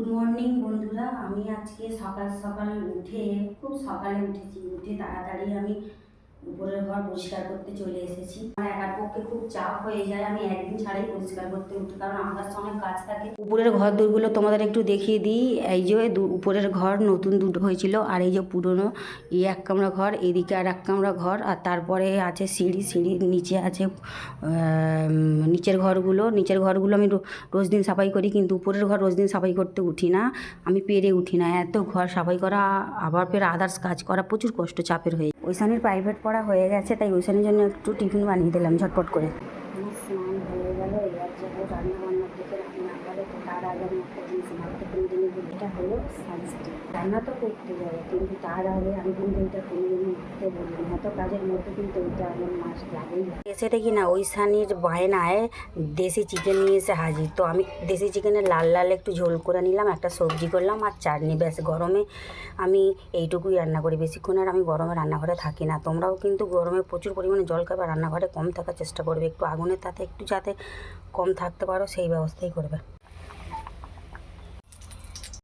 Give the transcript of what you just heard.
Good morning বন্ধুরা। আমি আজকে সকাল সকাল উঠে, খুব সকালে উঠেছি। উঠে তাড়াতাড়ি আমি উপরের ঘর পরিষ্কার করতে চলে এসেছি। আমার একার পক্ষে হয়ে যায়, আমি একদিন ছাড়াই পরিষ্কার করতে উঠি। কারণ আমার অনেক কাজ থাকে। উপরের ঘর দুগুলো তোমাদের একটু দেখিয়ে দিই। এই যে উপরের ঘর নতুন দুটো হয়েছিল, আর এই যে পুরনো, এই এক কামরা ঘর, এদিকে আর এক কামরা ঘর, আর তারপরে আছে সিঁড়ি, সিঁড়ির নিচে আছে নিচের ঘরগুলো। নিচের ঘরগুলো আমি রোজ দিন সাফাই করি, কিন্তু উপরের ঘর রোজ দিন সাফাই করতে উঠি না। আমি পেরে উঠি না। এত ঘর সাফাই করা, আবার ফের আদার্স কাজ করা, প্রচুর কষ্ট চাপের হয়ে। ওইসানির প্রাইভেট পড়া হয়ে গেছে, তাই ওইসানির জন্য একটু টিফিন বানিয়ে দিলাম ঝটপট করে। স্নান হয়ে গেল, এবার যাব রান্না বান্নার দিকে। রান্না করে তো তার আগে আমি একটা জিনিস ভাবতে এটা হলো সানস্ক্রিন রান্না তো করতে যাবে কিন্তু তার আগে আমি কিন্তু এটা কোনোদিনই ভাবতে বলি না এত কাজের মধ্যে কিন্তু এটা আমার মাস লাগেই এসেটা কি না ওই সানির বায়নায় দেশি চিকেন নিয়ে এসে হাজির। তো আমি দেশি চিকেনের লাল লাল একটু ঝোল করে নিলাম, একটা সবজি করলাম আর চাটনি। ব্যাস, গরমে আমি এইটুকুই রান্না করি। বেশিক্ষণ আর আমি গরমে রান্নাঘরে থাকি না। তোমরাও কিন্তু গরমে প্রচুর পরিমাণে জল খাবে, রান্নাঘরে কম থাকার চেষ্টা করবে। একটু আগুনের তাতে একটু যাতে কম থাকতে পারো, সেই ব্যবস্থাই করবে।